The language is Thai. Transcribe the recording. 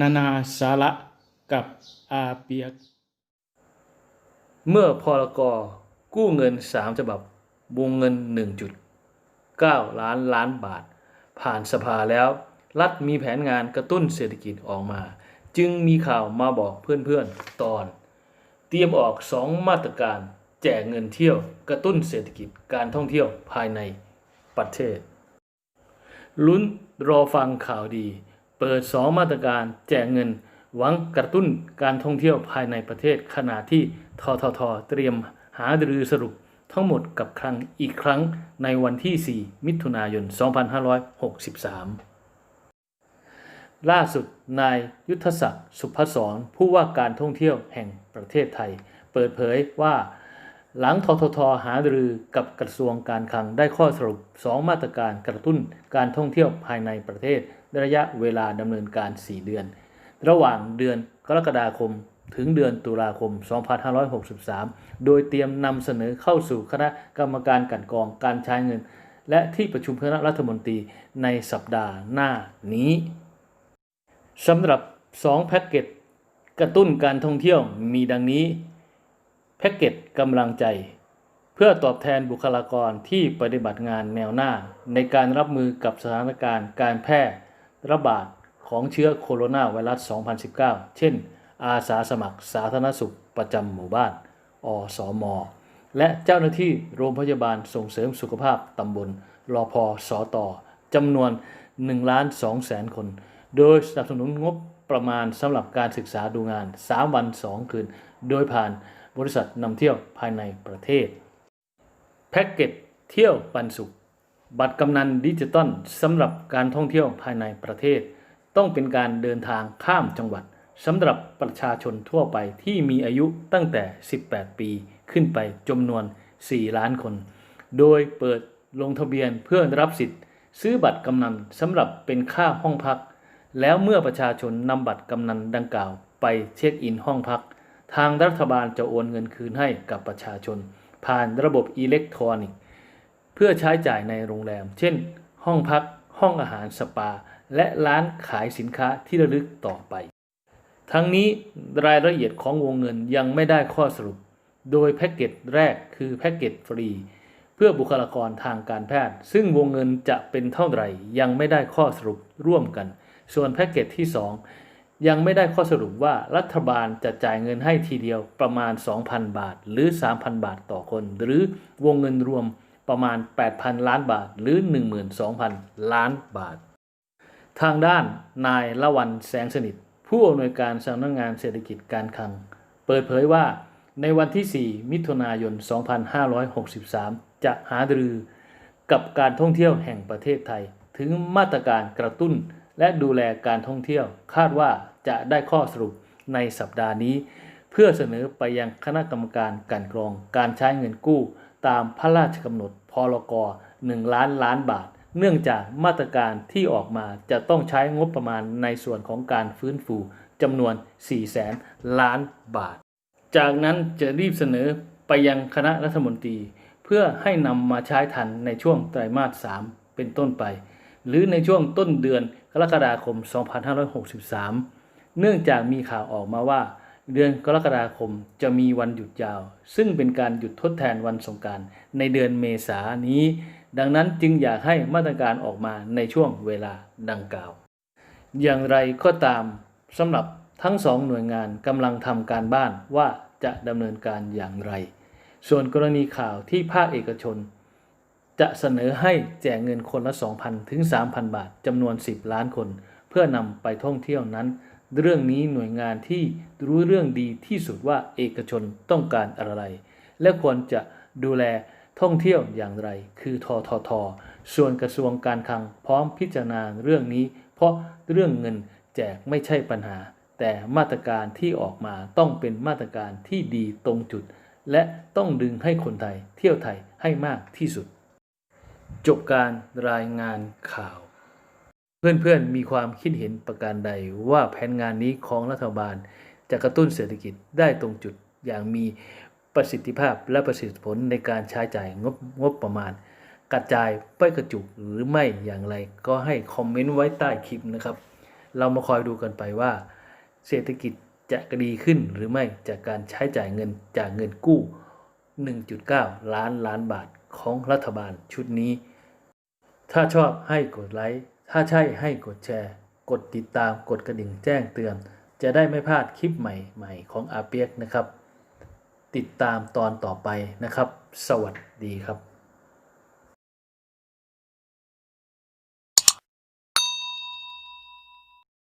นานาสาระกับอาเปียก เมื่อพรกกู้เงิน3ฉบับวงเงิน 1.9 ล้านล้านบาท ผ่านสภาแล้ว รัฐมีแผนงานกระตุ้นเศรษฐกิจออกมา จึงมีข่าวมาบอกเพื่อนๆตอน เตรียมออก2มาตรการ แจกเงินเที่ยวกระตุ้นเศรษฐกิจการท่องเที่ยวภายในประเทศ ลุ้นรอฟังข่าวดี เปิด 2 มาตรการแจกเงิน หวังกระตุ้นการท่องเที่ยวภายในประเทศขณะที่ทททเตรียมหารือสรุปทั้งหมดกับครั้งอีกครั้งในวันที่ 4 มิถุนายน 2563 ล่าสุดนายยุทธศักดิ์สุพศรผู้ว่าการท่องเที่ยวแห่งประเทศไทย เปิดเผยว่า หลังทททหารือกับกระทรวงการคลังได้ข้อสรุป 2 มาตรการกระตุ้นการท่องเที่ยวภายในประเทศระยะเวลาดำเนินการ 4 เดือน ระหว่างเดือนกรกฎาคมถึงเดือนตุลาคม 2563 โดยเตรียมนำเสนอเข้าสู่คณะกรรมการกันกองการใช้เงิน และที่ประชุมคณะรัฐมนตรีในสัปดาห์หน้านี้สำหรับ 2 แพ็กเกจกระตุ้นการท่องเที่ยวมีดังนี้ แพ็กเกจกำลังใจ เพื่อตอบแทนบุคลากรที่ปฏิบัติงานแนวหน้า ในการรับมือกับสถานการณ์การแพร่ระบาดของเชื้อโคโรนาไวรัส 2019 เช่น อาสาสมัครสาธารณสุขประจำหมู่บ้าน อสอมและเจ้าหน้าที่โรงพยาบาลส่งเสริมสุขภาพตำบลรอพอสอตอจำนวน1ล้าน2แสนคน โดยสนับสนุนงบประมาณสำหรับการศึกษาดูงาน 3 วัน 2 คืน โดยผ่านบริษัทนำเที่ยวภายในประเทศ แพ็กเกจเที่ยวปันสุข บัตรกำนันดิจิตอลสำหรับการท่องเที่ยวภายในประเทศ ต้องเป็นการเดินทางข้ามจังหวัดสำหรับประชาชนทั่วไปที่มีอายุตั้งแต่ 18 ปีขึ้นไปจำนวน 4 ล้านคน โดยเปิดลงทะเบียนเพื่อรับสิทธิ์ ซื้อบัตรกำนันสำหรับเป็นค่าห้องพัก แล้วเมื่อประชาชนนำบัตรกำนันดังกล่าวไปเช็คอินห้องพัก ทางรัฐบาลจะโอนเงินคืนให้กับประชาชน ผ่านระบบอิเล็กทรอนิกส์เพื่อใช้จ่ายในโรงแรม เช่น ห้องพัก ห้องอาหารสปา และร้านขายสินค้าที่ระลึกต่อไป ทั้งนี้รายละเอียดของวงเงินยังไม่ได้ข้อสรุป โดยแพ็กเกจแรกคือแพ็กเกจฟรี เพื่อบุคลากรทางการแพทย์ ซึ่งวงเงินจะเป็นเท่าไหร่ยังไม่ได้ข้อสรุปร่วมกัน ส่วนแพ็กเกจที่ 2 ยังไม่ได้ข้อสรุปว่ารัฐบาลจะจ่ายเงินให้ทีเดียวประมาณ 2,000 บาท หรือ 3,000 บาทต่อคน หรือวงเงินรวมประมาณ 8,000 ล้านบาท หรือ 12,000 ล้านบาท ทางด้านนายละวันแสงสนิท ผู้อำนวยการสำนักงานเศรษฐกิจการคลัง เปิดเผยว่าในวันที่ 4 มิถุนายน 2563 จะหารือกับการท่องเที่ยวแห่งประเทศไทย ถึงมาตรการกระตุ้น และดูแลการท่องเที่ยว คาดว่าจะได้ข้อสรุปในสัปดาห์นี้ เพื่อเสนอไปยังคณะกรรมการกลันกรองการใช้เงินกู้ ตามพระราชกำหนดพรก1ล้านล้านบาท เนื่องจากมาตรการที่ออกมาจะต้องใช้งบประมาณในส่วนของการฟื้นฟูจำนวน 4 แสนล้านบาท จากนั้นจะรีบเสนอไปยังคณะรัฐมนตรี เพื่อให้นำมาใช้ทันในช่วงไตรมาส 3 เป็นต้นไป หรือในช่วงต้นเดือน กรกฎาคม 2563 เนื่องจากมีข่าวออกมาว่า เดือนกรกฎาคมจะมีวันหยุดยาว ซึ่งเป็นการหยุดทดแทนวันสงการในเดือนเมษายนนี้ ดังนั้นจึงอยากให้มาตรการออกมาในช่วงเวลาดังกล่าว อย่างไรก็ตามสำหรับทั้งสองหน่วยงานกำลังทำการบ้านว่าจะดำเนินการอย่างไร ส่วนกรณีข่าวที่ภาคเอกชน จะเสนอให้แจกเงินคนละ 2,000 ถึง 3,000 บาทจำนวน 10 ล้านคน เพื่อนำไปท่องเที่ยวนั้น เรื่องนี้หน่วยงานที่รู้เรื่องดีที่สุดว่าเอกชนต้องการอะไร และควรจะดูแลท่องเที่ยวอย่างไร คือทททส่วนกระทรวงการคลังพร้อมพิจารณาเรื่องนี้ เพราะเรื่องเงินแจกไม่ใช่ปัญหา แต่มาตรการที่ออกมาต้องเป็นมาตรการที่ดีตรงจุด และต้องดึงให้คนไทยเที่ยวไทยให้มากที่สุด จบการรายงานข่าว เพื่อนๆมีความคิดเห็นประการใดว่าแผนงานนี้ของรัฐบาลจะกระตุ้นเศรษฐกิจได้ตรงจุดอย่างมีประสิทธิภาพและประสิทธิผลในการใช้จ่ายงบงบประมาณ กระจายไปกระจุกหรือไม่อย่างไร ก็ให้คอมเมนต์ไว้ใต้คลิปนะครับ เรามาคอยดูกันไปว่า เศรษฐกิจจะดีขึ้นหรือไม่จากการใช้จ่ายเงินจากเงินกู้ 1.9 ล้านล้านบาท ของรัฐบาลชุดนี้ ถ้าชอบให้กดไลค์ ถ้าใช่ให้กดแชร์ กดติดตาม กดกระดิ่งแจ้งเตือน จะได้ไม่พลาดคลิปใหม่ๆ ของอาเปียกนะครับ ติดตามตอนต่อไปนะครับ สวัสดีครับ